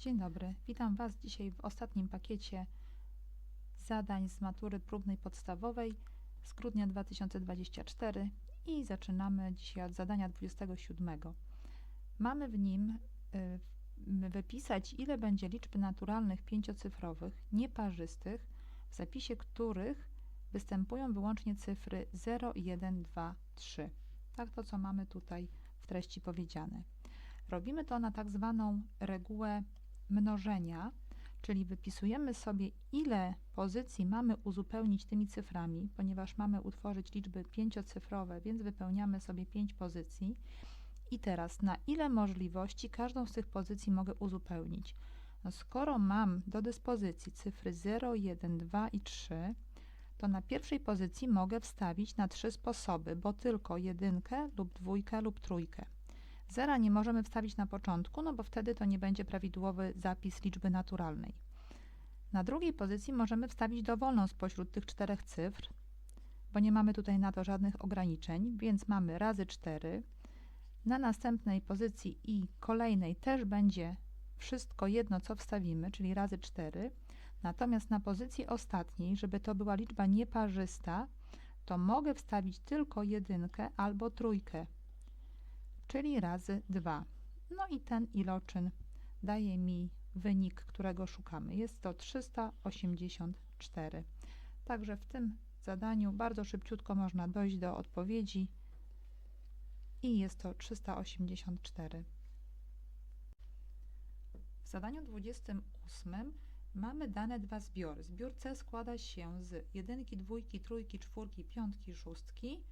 Dzień dobry, witam Was dzisiaj w ostatnim pakiecie zadań z matury próbnej podstawowej z grudnia 2024 i zaczynamy dzisiaj od zadania 27. Mamy w nim y, wypisać, ile będzie liczb naturalnych pięciocyfrowych, nieparzystych, w zapisie których występują wyłącznie cyfry 0, 1, 2, 3. Tak to, co mamy tutaj w treści powiedziane. Robimy to na tak zwaną regułę mnożenia, czyli wypisujemy sobie, ile pozycji mamy uzupełnić tymi cyframi, ponieważ mamy utworzyć liczby pięciocyfrowe, więc wypełniamy sobie pięć pozycji. I teraz, na ile możliwości każdą z tych pozycji mogę uzupełnić? No, skoro mam do dyspozycji cyfry 0, 1, 2 i 3, to na pierwszej pozycji mogę wstawić na trzy sposoby, bo tylko jedynkę lub dwójkę lub trójkę. Zera nie możemy wstawić na początku, no bo wtedy to nie będzie prawidłowy zapis liczby naturalnej. Na drugiej pozycji możemy wstawić dowolną spośród tych czterech cyfr, bo nie mamy tutaj na to żadnych ograniczeń, więc mamy razy 4. Na następnej pozycji i kolejnej też będzie wszystko jedno, co wstawimy, czyli razy 4. Natomiast na pozycji ostatniej, żeby to była liczba nieparzysta, to mogę wstawić tylko jedynkę albo trójkę, czyli razy 2. No i ten iloczyn daje mi wynik, którego szukamy. Jest to 384. Także w tym zadaniu bardzo szybciutko można dojść do odpowiedzi i jest to 384. W zadaniu 28 mamy dane dwa zbiory. Zbiór C składa się z jedynki, dwójki, trójki, czwórki, piątki, szóstki,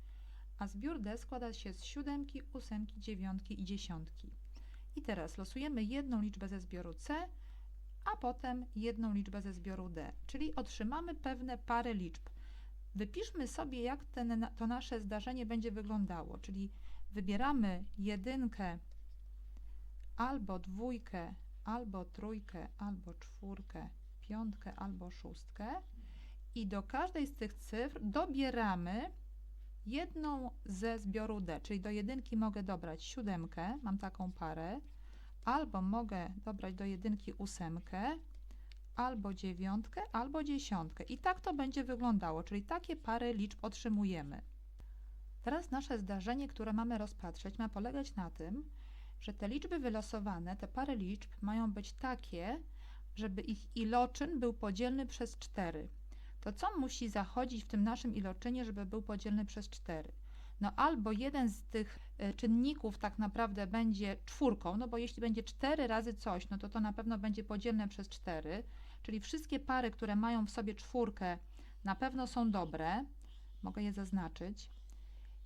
a zbiór D składa się z siódemki, ósemki, dziewiątki i dziesiątki. I teraz losujemy jedną liczbę ze zbioru C, a potem jedną liczbę ze zbioru D, czyli otrzymamy pewne pary liczb. Wypiszmy sobie, jak ten, to nasze zdarzenie będzie wyglądało, czyli wybieramy jedynkę, albo dwójkę, albo trójkę, albo czwórkę, piątkę, albo szóstkę i do każdej z tych cyfr dobieramy jedną ze zbioru D, czyli do jedynki mogę dobrać siódemkę, mam taką parę, albo mogę dobrać do jedynki ósemkę, albo dziewiątkę, albo dziesiątkę. I tak to będzie wyglądało, czyli takie pary liczb otrzymujemy. Teraz nasze zdarzenie, które mamy rozpatrzeć, ma polegać na tym, że te liczby wylosowane, te pary liczb mają być takie, żeby ich iloczyn był podzielny przez 4 to co musi zachodzić w tym naszym iloczynie, żeby był podzielny przez 4? No albo jeden z tych e, czynników tak naprawdę będzie czwórką, no bo jeśli będzie 4 razy coś, no to to na pewno będzie podzielne przez 4, czyli wszystkie pary, które mają w sobie czwórkę, na pewno są dobre, mogę je zaznaczyć.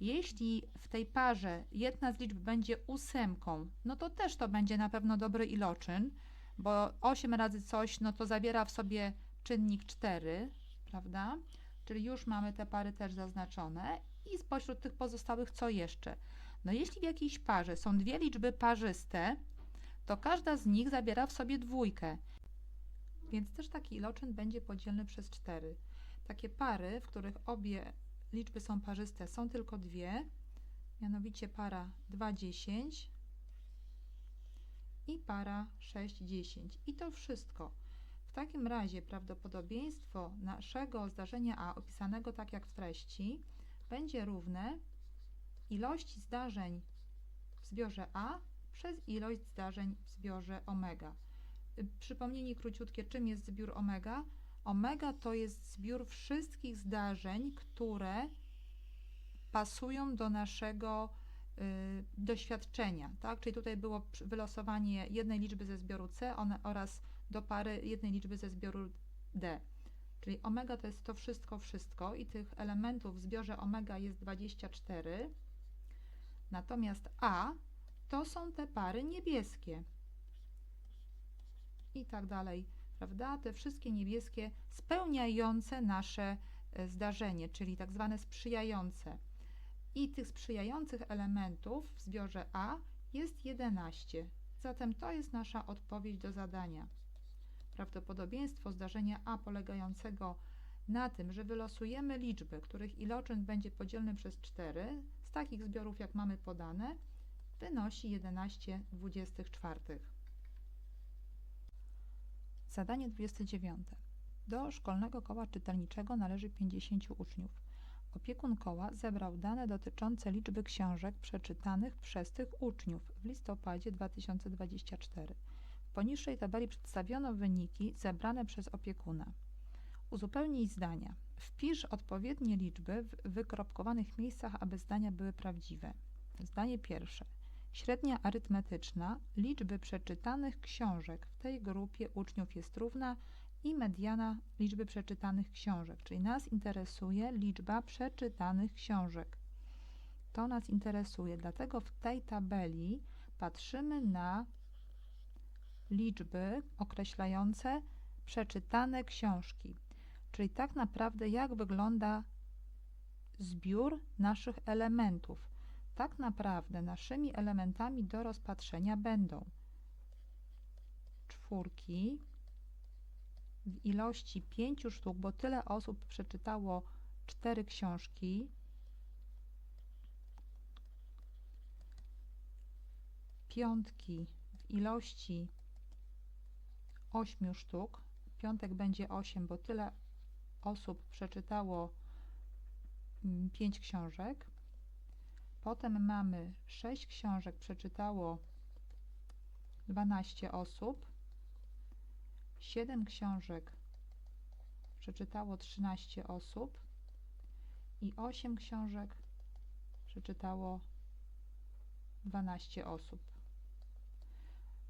Jeśli w tej parze jedna z liczb będzie ósemką, no to też to będzie na pewno dobry iloczyn, bo 8 razy coś, no to zawiera w sobie czynnik 4, prawda? Czyli już mamy te pary też zaznaczone i spośród tych pozostałych co jeszcze? No jeśli w jakiejś parze są dwie liczby parzyste, to każda z nich zabiera w sobie dwójkę, więc też taki iloczyn będzie podzielny przez 4. Takie pary, w których obie liczby są parzyste, są tylko dwie, mianowicie para 2, 10 i para 6, 10. I to wszystko. W takim razie prawdopodobieństwo naszego zdarzenia A opisanego tak jak w treści będzie równe ilości zdarzeń w zbiorze A przez ilość zdarzeń w zbiorze omega. Przypomnienie króciutkie, czym jest zbiór omega? Omega to jest zbiór wszystkich zdarzeń, które pasują do naszego y, doświadczenia, tak? Czyli tutaj było wylosowanie jednej liczby ze zbioru C one, oraz do pary jednej liczby ze zbioru D. Czyli omega to jest to wszystko, wszystko i tych elementów w zbiorze omega jest 24. Natomiast A to są te pary niebieskie. I tak dalej, prawda? Te wszystkie niebieskie spełniające nasze e, zdarzenie, czyli tak zwane sprzyjające. I tych sprzyjających elementów w zbiorze A jest 11. Zatem to jest nasza odpowiedź do zadania. Prawdopodobieństwo zdarzenia A polegającego na tym, że wylosujemy liczby, których iloczyn będzie podzielny przez 4, z takich zbiorów jak mamy podane, wynosi 11 24. Zadanie 29. Do szkolnego koła czytelniczego należy 50 uczniów. Opiekun koła zebrał dane dotyczące liczby książek przeczytanych przez tych uczniów w listopadzie 2024. Poniższej tabeli przedstawiono wyniki zebrane przez opiekuna. Uzupełnij zdania. Wpisz odpowiednie liczby w wykropkowanych miejscach, aby zdania były prawdziwe. Zdanie pierwsze. Średnia arytmetyczna liczby przeczytanych książek w tej grupie uczniów jest równa i mediana liczby przeczytanych książek, czyli nas interesuje liczba przeczytanych książek. To nas interesuje, dlatego w tej tabeli patrzymy na liczby określające przeczytane książki. Czyli tak naprawdę jak wygląda zbiór naszych elementów. Tak naprawdę naszymi elementami do rozpatrzenia będą czwórki w ilości pięciu sztuk, bo tyle osób przeczytało cztery książki. Piątki w ilości ośmiu sztuk. Piątek będzie 8, bo tyle osób przeczytało 5 mm, książek. Potem mamy 6 książek przeczytało 12 osób. 7 książek przeczytało 13 osób i 8 książek przeczytało 12 osób.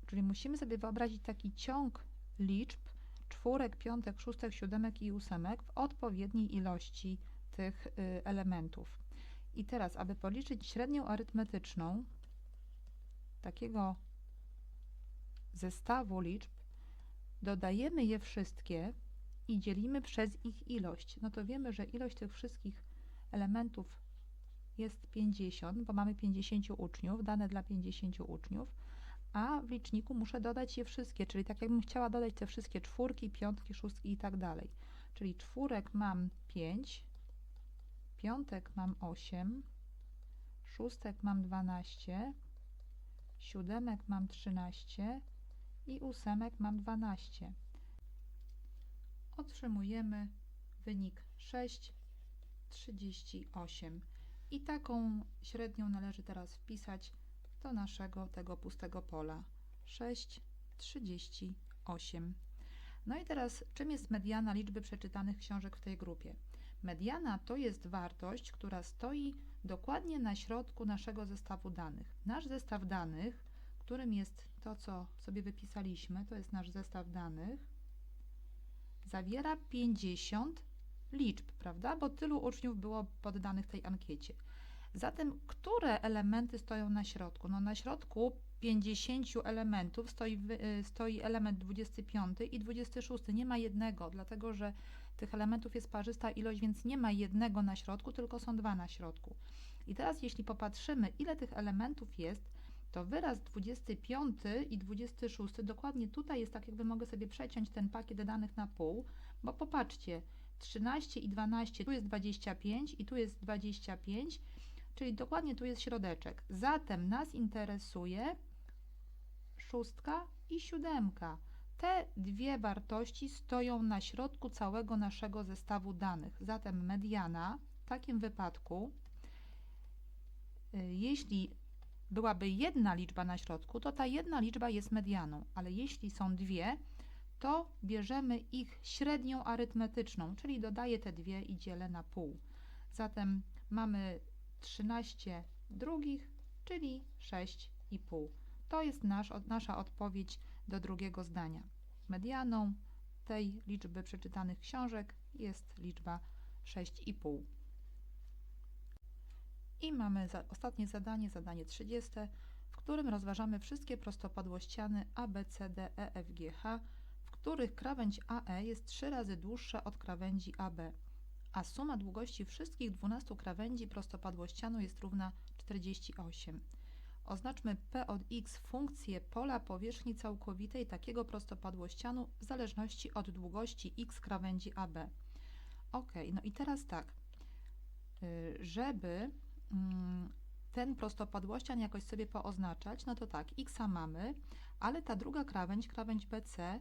Czyli musimy sobie wyobrazić taki ciąg liczb czwórek, piątek, szóstek, siódemek i ósemek w odpowiedniej ilości tych y, elementów. I teraz, aby policzyć średnią arytmetyczną takiego zestawu liczb, dodajemy je wszystkie i dzielimy przez ich ilość. No to wiemy, że ilość tych wszystkich elementów jest 50, bo mamy 50 uczniów, dane dla 50 uczniów, a w liczniku muszę dodać je wszystkie, czyli tak jakbym chciała dodać te wszystkie czwórki, piątki, szóstki i tak dalej. Czyli czwórek mam 5, piątek mam 8, szóstek mam 12, siódemek mam 13 i ósemek mam 12. Otrzymujemy wynik 6,38 i taką średnią należy teraz wpisać do naszego tego pustego pola 6,38. No i teraz, czym jest mediana liczby przeczytanych książek w tej grupie? Mediana to jest wartość, która stoi dokładnie na środku naszego zestawu danych. Nasz zestaw danych, którym jest to, co sobie wypisaliśmy, to jest nasz zestaw danych, zawiera 50 liczb, prawda? Bo tylu uczniów było poddanych tej ankiecie. Zatem, które elementy stoją na środku? No na środku 50 elementów stoi, y, stoi element 25 i 26. Nie ma jednego, dlatego że tych elementów jest parzysta ilość, więc nie ma jednego na środku, tylko są dwa na środku. I teraz, jeśli popatrzymy, ile tych elementów jest, to wyraz 25 i 26, dokładnie tutaj jest tak, jakby mogę sobie przeciąć ten pakiet danych na pół, bo popatrzcie, 13 i 12, tu jest 25 i tu jest 25, czyli dokładnie tu jest środeczek. Zatem nas interesuje szóstka i siódemka. Te dwie wartości stoją na środku całego naszego zestawu danych. Zatem mediana w takim wypadku, y, jeśli byłaby jedna liczba na środku, to ta jedna liczba jest medianą, ale jeśli są dwie, to bierzemy ich średnią arytmetyczną, czyli dodaję te dwie i dzielę na pół. Zatem mamy 13 drugich, czyli 6,5. To jest nasz, nasza odpowiedź do drugiego zdania. Medianą tej liczby przeczytanych książek jest liczba 6,5. I mamy za, ostatnie zadanie, zadanie 30, w którym rozważamy wszystkie prostopadłościany A, B, C, D, E, F, G, H, w których krawędź AE jest 3 razy dłuższa od krawędzi AB a suma długości wszystkich 12 krawędzi prostopadłościanu jest równa 48. Oznaczmy P od x funkcję pola powierzchni całkowitej takiego prostopadłościanu w zależności od długości x krawędzi AB. Ok, no i teraz tak, y, żeby mm, ten prostopadłościan jakoś sobie pooznaczać, no to tak, x mamy, ale ta druga krawędź, krawędź BC,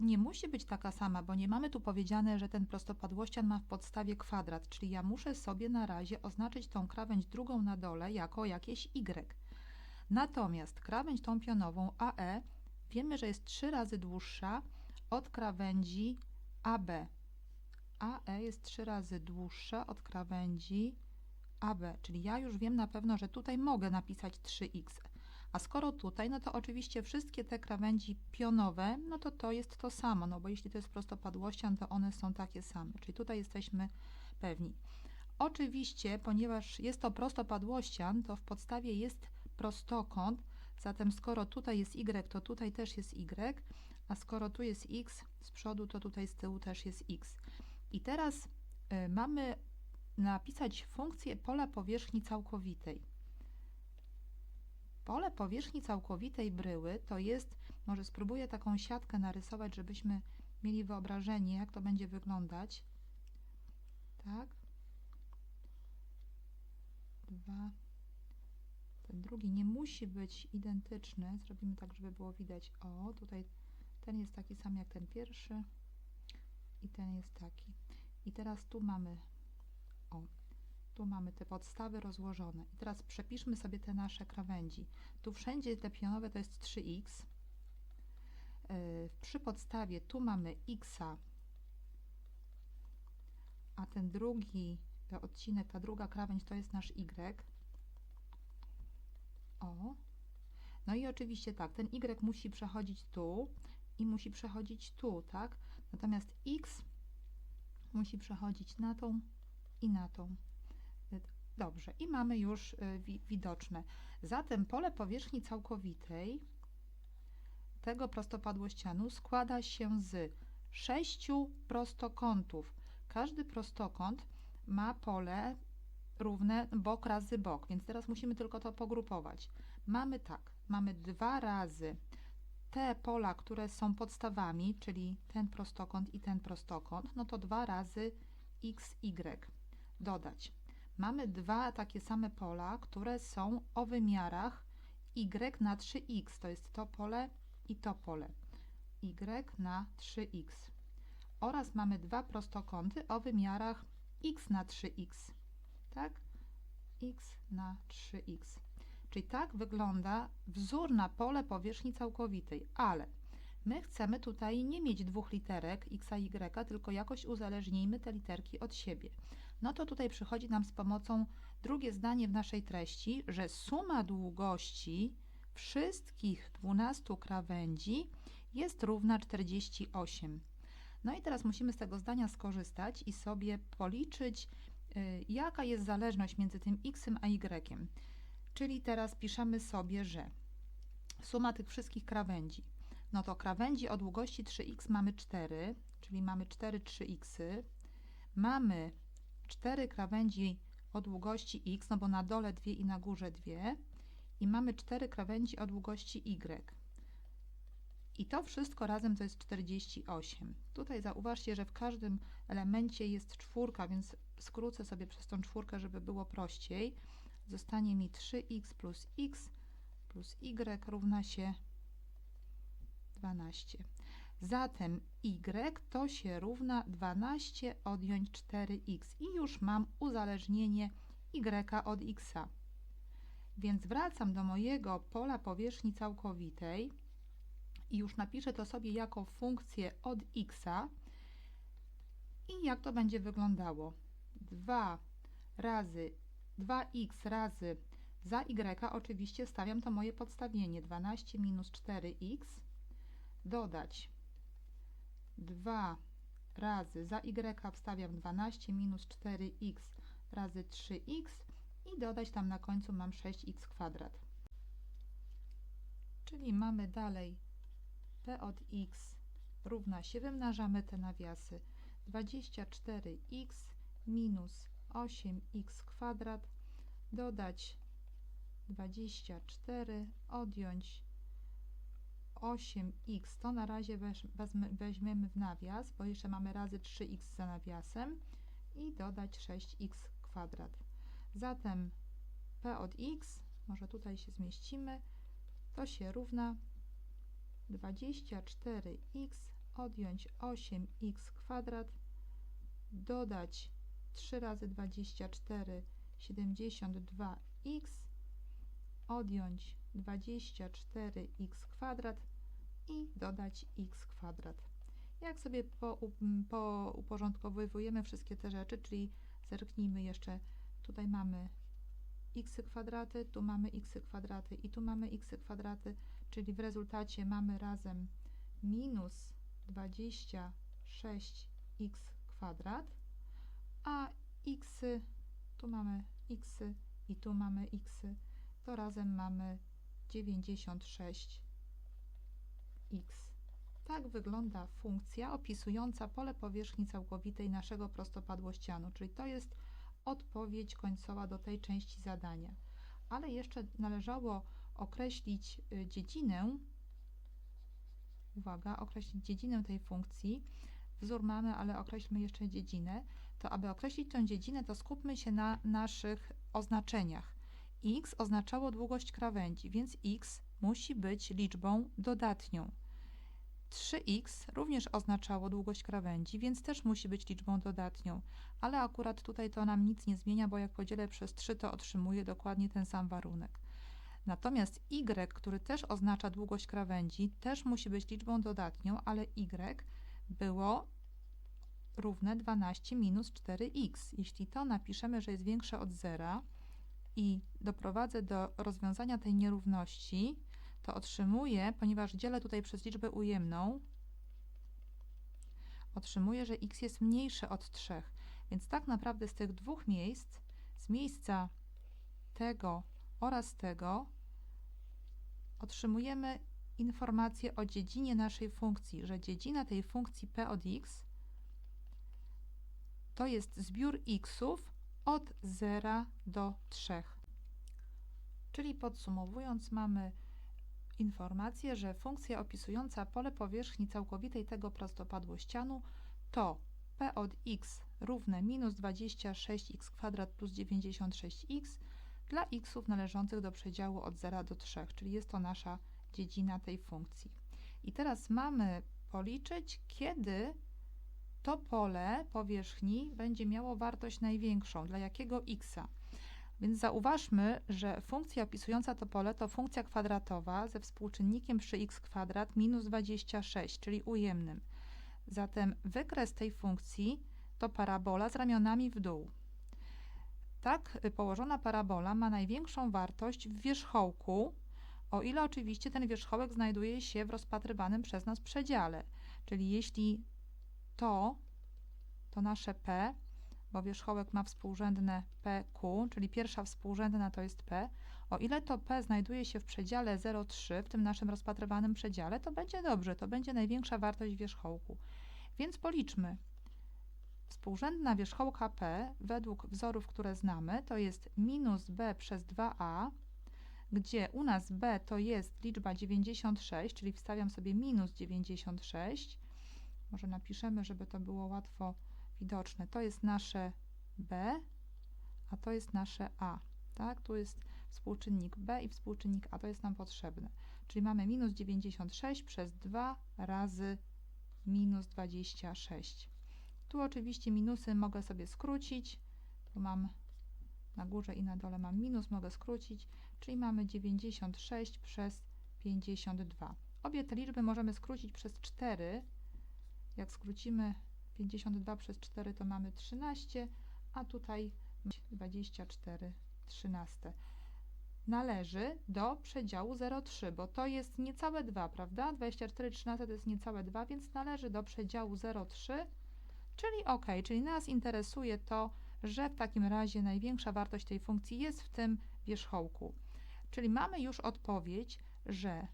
nie musi być taka sama, bo nie mamy tu powiedziane, że ten prostopadłościan ma w podstawie kwadrat, czyli ja muszę sobie na razie oznaczyć tą krawędź drugą na dole jako jakieś y. Natomiast krawędź tą pionową AE wiemy, że jest trzy razy dłuższa od krawędzi AB. AE jest trzy razy dłuższa od krawędzi AB, czyli ja już wiem na pewno, że tutaj mogę napisać 3x. A skoro tutaj, no to oczywiście wszystkie te krawędzi pionowe, no to to jest to samo, no bo jeśli to jest prostopadłościan, to one są takie same, czyli tutaj jesteśmy pewni. Oczywiście, ponieważ jest to prostopadłościan, to w podstawie jest prostokąt, zatem skoro tutaj jest y, to tutaj też jest y, a skoro tu jest x z przodu, to tutaj z tyłu też jest x. I teraz y, mamy napisać funkcję pola powierzchni całkowitej. Pole powierzchni całkowitej bryły to jest, może spróbuję taką siatkę narysować, żebyśmy mieli wyobrażenie, jak to będzie wyglądać. Tak. Dwa. Ten drugi nie musi być identyczny. Zrobimy tak, żeby było widać. O, tutaj ten jest taki sam jak ten pierwszy i ten jest taki. I teraz tu mamy, o, tu mamy te podstawy rozłożone. I teraz przepiszmy sobie te nasze krawędzi. Tu wszędzie te pionowe to jest 3x. Yy, przy podstawie tu mamy x, a ten drugi odcinek, ta druga krawędź to jest nasz y. O. No i oczywiście tak, ten y musi przechodzić tu i musi przechodzić tu, tak? Natomiast x musi przechodzić na tą i na tą. Dobrze, i mamy już y, wi widoczne. Zatem pole powierzchni całkowitej tego prostopadłościanu składa się z sześciu prostokątów. Każdy prostokąt ma pole równe bok razy bok, więc teraz musimy tylko to pogrupować. Mamy tak, mamy dwa razy te pola, które są podstawami, czyli ten prostokąt i ten prostokąt, no to dwa razy x, y dodać mamy dwa takie same pola, które są o wymiarach y na 3x. To jest to pole i to pole. y na 3x. Oraz mamy dwa prostokąty o wymiarach x na 3x. Tak? x na 3x. Czyli tak wygląda wzór na pole powierzchni całkowitej, ale my chcemy tutaj nie mieć dwóch literek x, y, tylko jakoś uzależnijmy te literki od siebie no to tutaj przychodzi nam z pomocą drugie zdanie w naszej treści, że suma długości wszystkich 12 krawędzi jest równa 48. No i teraz musimy z tego zdania skorzystać i sobie policzyć, y, jaka jest zależność między tym x a y. Czyli teraz piszemy sobie, że suma tych wszystkich krawędzi, no to krawędzi o długości 3x mamy 4, czyli mamy 4 3x, mamy 4 krawędzi o długości x, no bo na dole dwie i na górze dwie i mamy 4 krawędzi o długości y. I to wszystko razem to jest 48. Tutaj zauważcie, że w każdym elemencie jest czwórka, więc skrócę sobie przez tą czwórkę, żeby było prościej. Zostanie mi 3x plus x plus y równa się 12. Zatem y to się równa 12 odjąć 4x i już mam uzależnienie y od x. Więc wracam do mojego pola powierzchni całkowitej i już napiszę to sobie jako funkcję od x i jak to będzie wyglądało. 2 razy 2x razy za y oczywiście stawiam to moje podstawienie 12 minus 4x dodać 2 razy za y wstawiam 12 minus 4x razy 3x i dodać tam na końcu mam 6x kwadrat. Czyli mamy dalej p od x równa się, wymnażamy te nawiasy 24x minus 8x kwadrat dodać 24 odjąć 8x, to na razie weź, weźmiemy w nawias, bo jeszcze mamy razy 3x za nawiasem i dodać 6x kwadrat. Zatem p od x, może tutaj się zmieścimy, to się równa 24x odjąć 8x kwadrat, dodać 3 razy 24, 72x, odjąć 24x kwadrat i dodać x kwadrat. Jak sobie po, po uporządkowujemy wszystkie te rzeczy, czyli zerknijmy jeszcze, tutaj mamy x kwadraty, tu mamy x kwadraty i tu mamy x kwadraty, czyli w rezultacie mamy razem minus 26x kwadrat, a x, tu mamy x i tu mamy x, to razem mamy 96x. Tak wygląda funkcja opisująca pole powierzchni całkowitej naszego prostopadłościanu, czyli to jest odpowiedź końcowa do tej części zadania. Ale jeszcze należało określić y, dziedzinę, uwaga, określić dziedzinę tej funkcji. Wzór mamy, ale określmy jeszcze dziedzinę. To aby określić tę dziedzinę, to skupmy się na naszych oznaczeniach. x oznaczało długość krawędzi, więc x musi być liczbą dodatnią. 3x również oznaczało długość krawędzi, więc też musi być liczbą dodatnią, ale akurat tutaj to nam nic nie zmienia, bo jak podzielę przez 3, to otrzymuję dokładnie ten sam warunek. Natomiast y, który też oznacza długość krawędzi, też musi być liczbą dodatnią, ale y było równe 12 minus 4x. Jeśli to napiszemy, że jest większe od zera i doprowadzę do rozwiązania tej nierówności, to otrzymuję, ponieważ dzielę tutaj przez liczbę ujemną, otrzymuję, że x jest mniejsze od 3. Więc tak naprawdę z tych dwóch miejsc, z miejsca tego oraz tego, otrzymujemy informację o dziedzinie naszej funkcji, że dziedzina tej funkcji p od x to jest zbiór xów od 0 do 3. Czyli podsumowując, mamy informację, że funkcja opisująca pole powierzchni całkowitej tego prostopadłościanu to p od x równe minus 26x kwadrat plus 96x dla xów należących do przedziału od 0 do 3, czyli jest to nasza dziedzina tej funkcji. I teraz mamy policzyć, kiedy to pole powierzchni będzie miało wartość największą, dla jakiego xa. Więc zauważmy, że funkcja opisująca to pole to funkcja kwadratowa ze współczynnikiem przy x kwadrat minus 26, czyli ujemnym. Zatem wykres tej funkcji to parabola z ramionami w dół. Tak położona parabola ma największą wartość w wierzchołku, o ile oczywiście ten wierzchołek znajduje się w rozpatrywanym przez nas przedziale. Czyli jeśli to, to nasze p, bo wierzchołek ma współrzędne PQ, czyli pierwsza współrzędna to jest P. O ile to P znajduje się w przedziale 0,3, w tym naszym rozpatrywanym przedziale, to będzie dobrze, to będzie największa wartość wierzchołku. Więc policzmy. Współrzędna wierzchołka P według wzorów, które znamy, to jest minus B przez 2A, gdzie u nas B to jest liczba 96, czyli wstawiam sobie minus 96. Może napiszemy, żeby to było łatwo widoczne. To jest nasze B, a to jest nasze A. Tak? Tu jest współczynnik B i współczynnik A, to jest nam potrzebne. Czyli mamy minus 96 przez 2 razy minus 26. Tu oczywiście minusy mogę sobie skrócić, Tu mam na górze i na dole mam minus, mogę skrócić, czyli mamy 96 przez 52. Obie te liczby możemy skrócić przez 4. Jak skrócimy 52 przez 4 to mamy 13, a tutaj 24 13. Należy do przedziału 0,3, bo to jest niecałe 2, prawda? 24 13 to jest niecałe 2, więc należy do przedziału 0,3, czyli ok, czyli nas interesuje to, że w takim razie największa wartość tej funkcji jest w tym wierzchołku. Czyli mamy już odpowiedź, że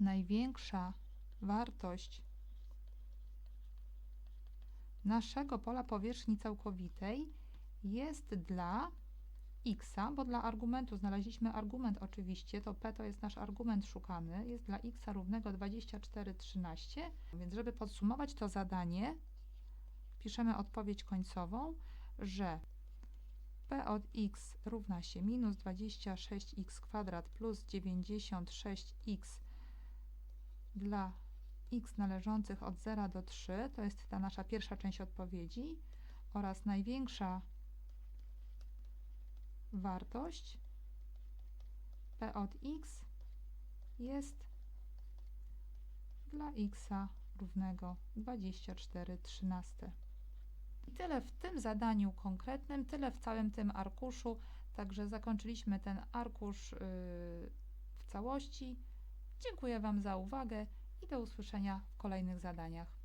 największa wartość naszego pola powierzchni całkowitej jest dla x, bo dla argumentu znaleźliśmy argument oczywiście, to p to jest nasz argument szukany, jest dla x równego 24,13, więc żeby podsumować to zadanie, piszemy odpowiedź końcową, że p od x równa się minus 26x kwadrat plus 96x dla x należących od 0 do 3, to jest ta nasza pierwsza część odpowiedzi, oraz największa wartość p od x jest dla x równego 24 13. I tyle w tym zadaniu konkretnym, tyle w całym tym arkuszu. Także zakończyliśmy ten arkusz yy, w całości. Dziękuję Wam za uwagę i do usłyszenia w kolejnych zadaniach.